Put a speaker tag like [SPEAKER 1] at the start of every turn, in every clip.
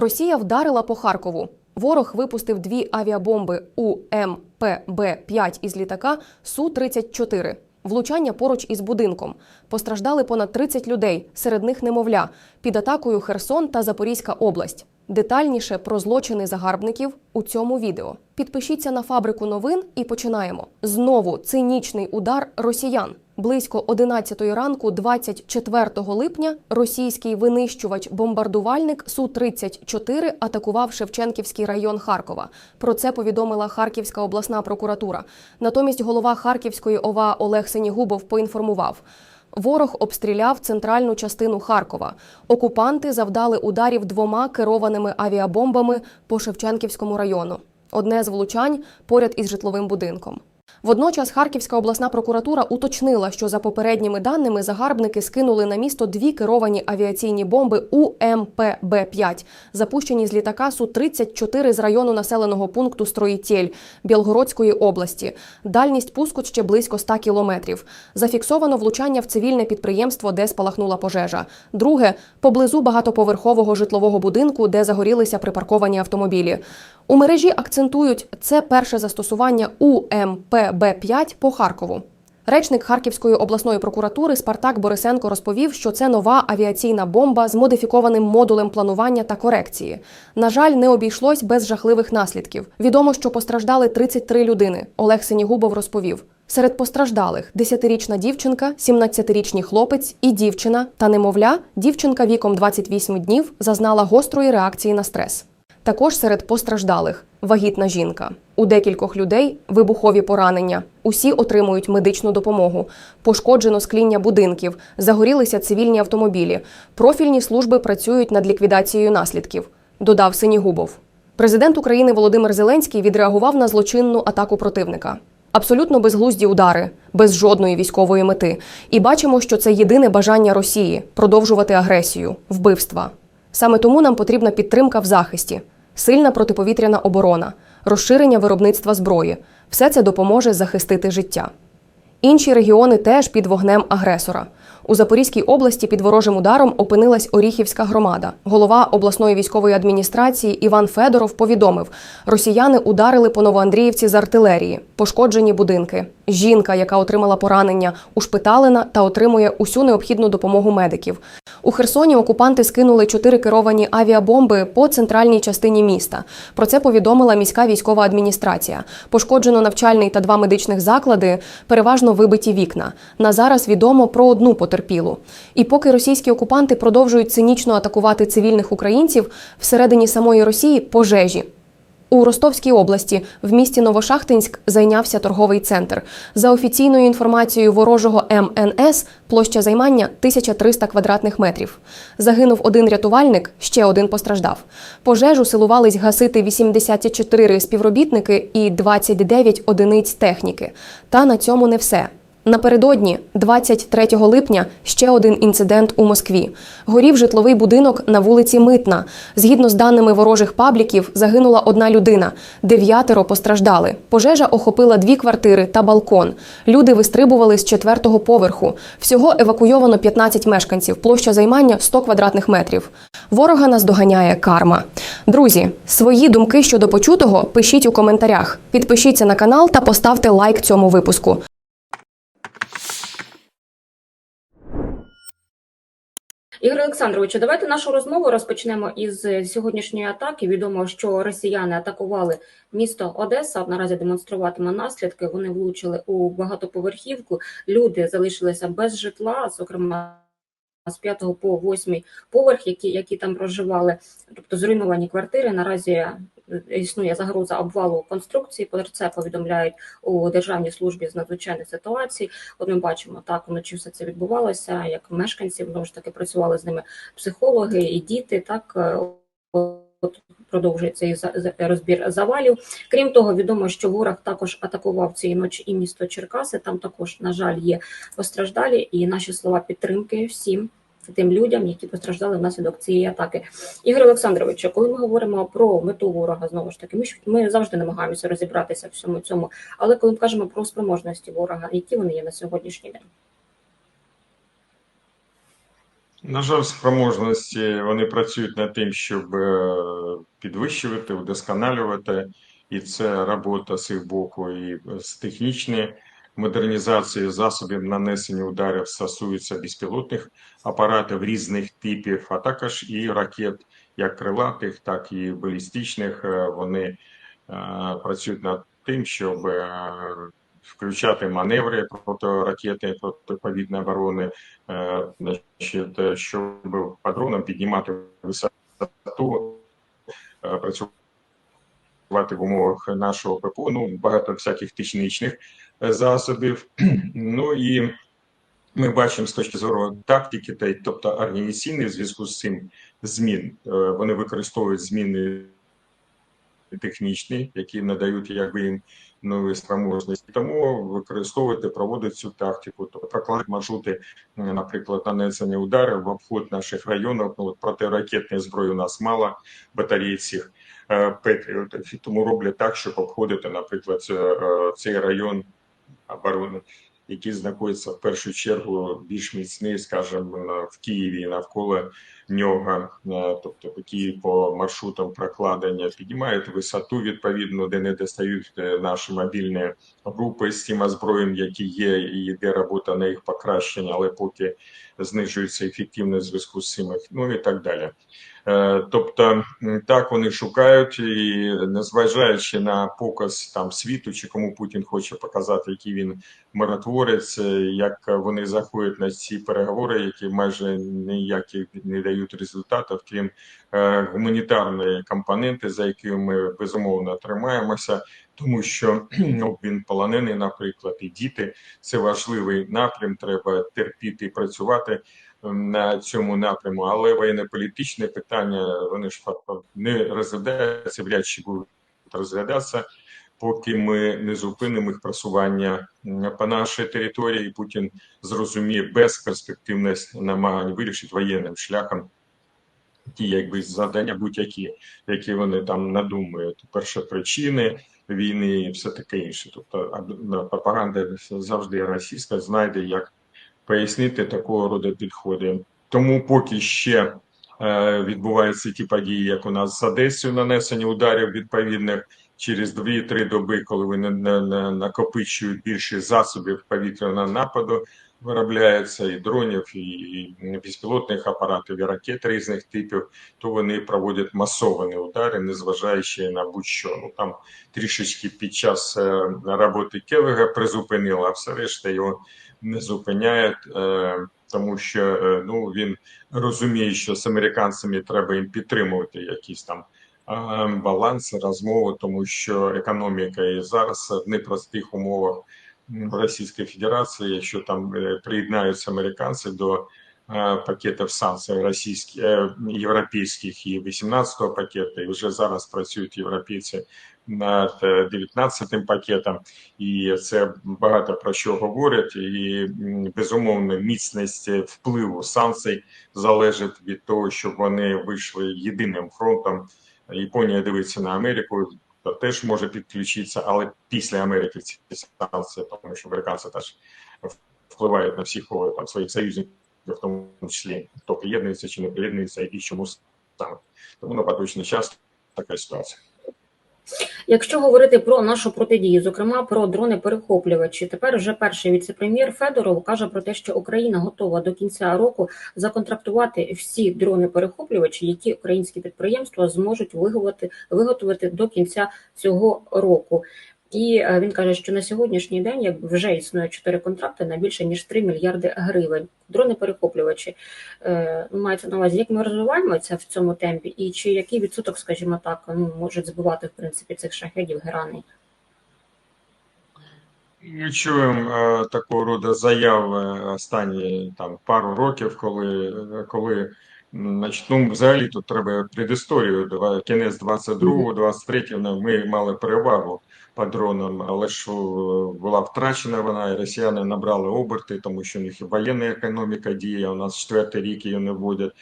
[SPEAKER 1] Росія вдарила по Харкову. Ворог випустив дві авіабомби УМПБ-5 із літака Су-34. Влучання поруч із будинком. Постраждали понад 30 людей, серед них немовля. Під атакою Херсон та Запорізька область. Детальніше про злочини загарбників у цьому відео. Підпишіться на фабрику новин і починаємо. Знову цинічний удар росіян. Близько 11 ранку, 24 липня, російський винищувач-бомбардувальник Су-34 атакував Шевченківський район Харкова. Про це повідомила Харківська обласна прокуратура. Натомість голова Харківської ОВА Олег Сенігубов поінформував. Ворог обстріляв центральну частину Харкова. Окупанти завдали ударів двома керованими авіабомбами по Шевченківському району. Одне з влучань поряд із житловим будинком. Водночас Харківська обласна прокуратура уточнила, що за попередніми даними загарбники скинули на місто дві керовані авіаційні бомби УМПБ-5, запущені з літака Су-34 з району населеного пункту Строїтєль Білгородської області. Дальність пуску ще близько 100 кілометрів. Зафіксовано влучання в цивільне підприємство, де спалахнула пожежа. Друге поблизу багатоповерхового житлового будинку, де загорілися припарковані автомобілі. У мережі акцентують це перше застосування УМПБ-5 по Харкову. Речник Харківської обласної прокуратури Спартак Борисенко розповів, що це нова авіаційна бомба з модифікованим модулем планування та корекції. На жаль, не обійшлось без жахливих наслідків. Відомо, що постраждали 33 людини. Олег Сенігубов розповів. Серед постраждалих 10-річна дівчинка, 17-річний хлопець і дівчина та немовля. Дівчинка віком 28 днів зазнала гострої реакції на стрес. Також серед постраждалих вагітна жінка. У декількох людей вибухові поранення. Усі отримують медичну допомогу. Пошкоджено скління будинків, загорілися цивільні автомобілі. Профільні служби працюють над ліквідацією наслідків, додав Синігубов. Президент України Володимир Зеленський відреагував на злочинну атаку противника. Абсолютно безглузді удари, без жодної військової мети. І бачимо, що це єдине бажання Росії продовжувати агресію, вбивства. Саме тому нам потрібна підтримка в захисті, сильна протиповітряна оборона, розширення виробництва зброї. Все це допоможе захистити життя. Інші регіони теж під вогнем агресора. У Запорізькій області під ворожим ударом опинилась Оріхівська громада. Голова обласної військової адміністрації Іван Федоров повідомив: росіяни ударили по Новоандріївці з артилерії, пошкоджені будинки. Жінка, яка отримала поранення, ушпиталена та отримує усю необхідну допомогу медиків. У Херсоні окупанти скинули чотири керовані авіабомби по центральній частині міста. Про це повідомила міська військова адміністрація. Пошкоджено навчальний та два медичних заклади, переважно вибиті вікна. На зараз відомо про одну потерпілу. І поки російські окупанти продовжують цинічно атакувати цивільних українців, всередині самої Росії пожежі. У Ростовській області в місті Новошахтинськ зайнявся торговий центр. За офіційною інформацією ворожого МНС, площа займання 1300 квадратних метрів. Загинув один рятувальник, ще один постраждав. Пожежу силувались гасити 84 співробітники і 29 одиниць техніки. Та на цьому не все. Напередодні, 23 липня, ще один інцидент у Москві. Горів житловий будинок на вулиці Митна. Згідно з даними ворожих пабліків, загинула одна людина, дев'ятеро постраждали. Пожежа охопила дві квартири та балкон. Люди вистрибували з четвертого поверху. Всього евакуйовано 15 мешканців. Площа займання 100 квадратних метрів. Ворога наздоганяє карма. Друзі, свої думки щодо почутого пишіть у коментарях. Підпишіться на канал та поставте лайк цьому випуску.
[SPEAKER 2] Ігор Олександровичу, давайте нашу розмову розпочнемо із сьогоднішньої атаки. Відомо, що росіяни атакували місто Одеса. Наразі демонструватиме наслідки. Вони влучили у багатоповерхівку. Люди залишилися без житла, зокрема. З 5 по 8 поверх, які які там проживали, тобто зруйновані квартири. Наразі існує загроза обвалу конструкції. Про це повідомляють у державній службі з надзвичайних ситуацій. От ми бачимо так вночі все це відбувалося. Як мешканці знову ж таки працювали з ними психологи і діти. Так от продовжується і розбір завалів. Крім того, відомо, що ворог також атакував цієї ночі і місто Черкаси. Там також, на жаль, є постраждалі, і наші слова підтримки всім. Тим людям, які постраждали внаслідок цієї атаки, Ігор Олександрович, коли ми говоримо про мету ворога, знову ж таки, ми ми завжди намагаємося розібратися в всьому цьому. Але коли ми кажемо про спроможності ворога, які вони є на сьогоднішній день?
[SPEAKER 3] На жаль, спроможності вони працюють над тим, щоб е, підвищувати, вдосконалювати, і це робота з їх боку, і з технічної модернізації засобів нанесення ударів стосується безпілотних апаратів різних типів, а також і ракет, як крилатих, так і балістичних. Е, Вони е, працюють над тим, щоб включати маневри протиракети, протиповітної оборони, е, значить, е, щоб по дронам піднімати висоту, е, працювати в умовах нашого ППО, ну багато всяких технічних засобів. Ну і ми бачимо з точки зору тактики, тобто організаційний в зв'язку з цим змін. Вони використовують зміни технічні, які надають якби їм нові спроможності. Тому використовувати, проводити цю тактику, тобто прокладати маршрути, е, наприклад, нанесення ударів в обход наших районів. Ну, от протиракетної зброї у нас мало батарей цих е, тому роблять так, щоб обходити, наприклад, е, цей район оборони, який знаходиться в першу чергу більш міцний, скажімо, в Києві і навколо нього, е, тобто які по маршрутам прокладення піднімають висоту відповідно, де не достають е, наші мобільні групи з тим озброєм, які є, і йде робота на їх покращення, але поки знижується ефективність зв'язку з цим, ну і так далі. Е, Тобто так вони шукають, і незважаючи на показ там світу, чи кому Путін хоче показати, який він миротворець, е, як вони заходять на ці переговори, які майже ніякі не дають результатів, крім е, гуманітарної компоненти, за якою ми безумовно тримаємося, тому що обмін полонений, наприклад, і діти це важливий напрям. Треба терпіти і працювати на цьому напряму, але воєнно-політичне питання вони ж не розглядаються, вряд чи будуть розглядатися, поки ми не зупинимо їх просування по нашій території. Путін зрозуміє безперспективність намагань вирішити воєнним шляхом ті, якби завдання будь-які, які вони там надумають. Перше причини війни і все таке інше. Тобто пропаганда завжди російська знайде, як пояснити такого роду підходи. Тому поки ще е, відбуваються ті події, як у нас з Одесою, нанесення ударів відповідних через 2-3 доби, коли вони на, на, накопичують більше засобів повітряного нападу, виробляється і дронів, і, і безпілотних апаратів, і ракет різних типів, то вони проводять масовані удари, незважаючи на будь-що. Ну там трішечки під час е, роботи Келега призупинило, а все решта його не зупиняють, е, тому що е, ну він розуміє, що з американцями треба їм підтримувати якісь там е, баланси, розмови, тому що економіка і зараз в непростих умовах Російської Федерації, якщо там е, приєднаються американці до е, пакетів санкцій російських е, європейських і 18-го пакету, і вже зараз працюють європейці над 19-тим пакетом, і це багато про що говорять. І безумовно, міцність впливу санкцій залежить від того, щоб вони вийшли єдиним фронтом. Японія дивиться на Америку, то теж може підключитися, але після Америки ці санкції, тому що американці теж впливають на всіх там своїх союзників, в тому числі хто приєднується чи не приєднується, і чому саме. Тому на поточний час така ситуація.
[SPEAKER 2] Якщо говорити про нашу протидію, зокрема про дрони-перехоплювачі, тепер вже перший віце-прем'єр Федоров каже про те, що Україна готова до кінця року законтрактувати всі дрони-перехоплювачі, які українські підприємства зможуть виготовити, виготовити до кінця цього року. І е, він каже, що на сьогоднішній день якби вже існує чотири контракти на більше ніж 3 мільярди гривень. Дрони-перехоплювачі е, ну, мається на увазі, як ми розвиваємося в цьому темпі, і чи який відсоток, скажімо так, ну можуть збивати в принципі цих шахедів грани?
[SPEAKER 3] Ми чуємо е, такого роду заяви останні там пару років, коли, коли значить, ну, взагалі тут треба предісторію. Кінець 22-го, 23-го ми мали перевагу по дронам, але ж е, була втрачена вона, і росіяни набрали оберти, тому що у них і воєнна економіка діє, у нас четвертий рік її не вводять.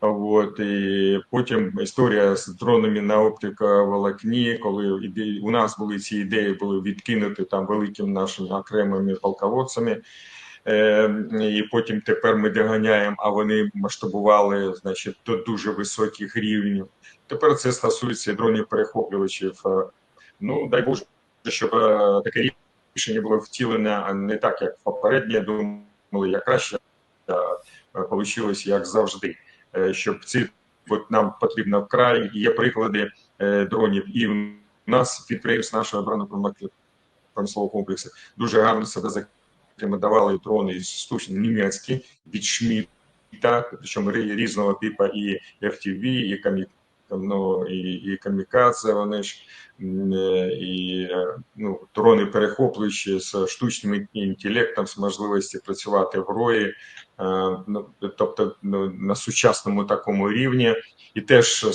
[SPEAKER 3] От, і потім історія з дронами на оптиковолокні, коли ідеї, у нас були ці ідеї, були відкинуті там великими нашими окремими полководцями. Е, і потім тепер ми доганяємо, а вони масштабували значить, до дуже високих рівнів. Тепер це стосується дронів перехоплювачів. Е, Ну, дай Боже, щоб е, таке рішення було втілене, не так, як попереднє, думали, як краще вийшло, як завжди. Щоб ці от нам потрібно вкрай. Є приклади дронів, і в нас підприємств нашого оборонно-промислового комплексу дуже гарно себе зарекомендували дрони із штучні німецькі від Шміта, причому рі- різного типу і FTV, і камі, ну, і, і камікадзе, вони ж е, і е, ну, дрони перехоплюючі з штучним інтелектом, з можливості працювати в рої, е, ну, тобто ну, на сучасному такому рівні. І теж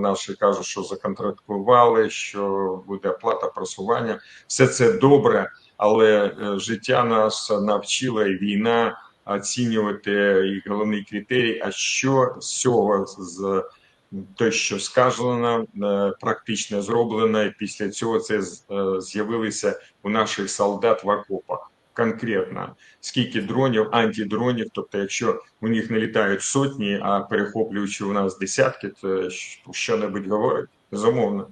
[SPEAKER 3] наші кажуть, що законтрактували, що буде оплата просування. Все це добре, але е, життя нас навчило і війна оцінювати і головний критерій, а що з цього з те, що сказано, е, практично зроблено, і після цього це е, з'явилося у наших солдат в окопах. Конкретно, скільки дронів, антидронів, тобто, якщо у них не літають сотні, а перехоплюючи у нас десятки, то що-небудь говорить, безумовно.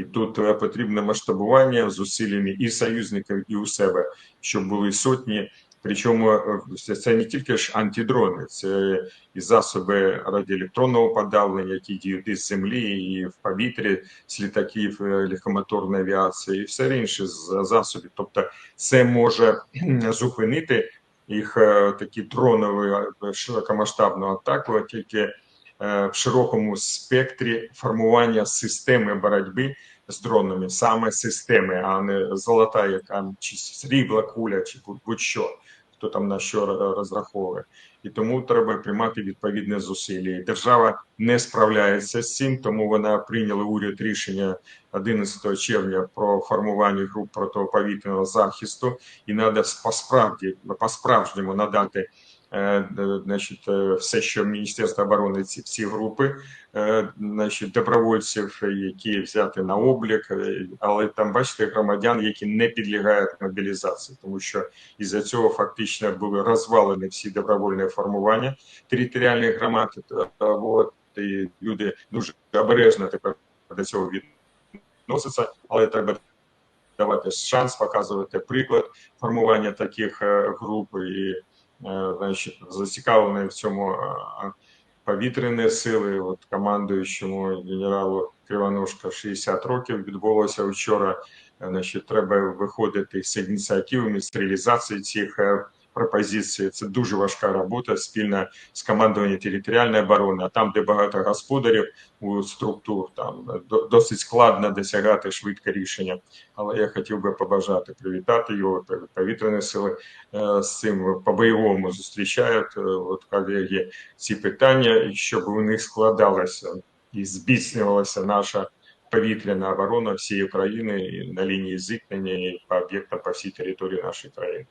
[SPEAKER 3] І тут е, потрібне масштабування зусиллями і союзників, і у себе, щоб були сотні. Причому е, це, не тільки ж антидрони, це і засоби радіоелектронного подавлення, які діють із землі, і в повітрі, з літаків е, легкомоторної авіації, і все інше з засобів. Тобто, це може зупинити їх такі дронові широкомасштабну атаку, тільки в широкому спектрі формування системи боротьби з дронами, саме системи, а не золота, яка чи срібла куля, чи будь- будь-що, хто там на що розраховує. І тому треба приймати відповідне зусилля. Держава не справляється з цим, тому вона прийняла уряд рішення 11 червня про формування груп протиповітряного захисту, і треба по-справді, по-справжньому надати е, д- значить, е, все, що Міністерство оборони ці всі групи, е, значить, добровольців, які взяти на облік, е, але там бачите громадян, які не підлягають мобілізації, тому що із-за цього фактично були розвалені всі добровольні формування територіальних громад. Е, От, і люди дуже обережно тепер до цього відносяться, але треба давати шанс, показувати приклад формування таких е, груп і е, значить, зацікавлені в цьому е, повітряні сили. От командуючому генералу Кривоножка 60 років відбулося вчора. Е, Значить, треба виходити з ініціативами з реалізації цих пропозицій. Це дуже важка робота спільно з командуванням територіальної оборони. А там, де багато господарів у структур, там досить складно досягати швидко рішення. Але я хотів би побажати привітати його повітряні сили е, з цим по бойовому зустрічають е, от колеги ці питання, і щоб у них складалося і збіцнювалася наша повітряна оборона всієї країни на лінії зіткнення і по об'єктам по всій території нашої країни.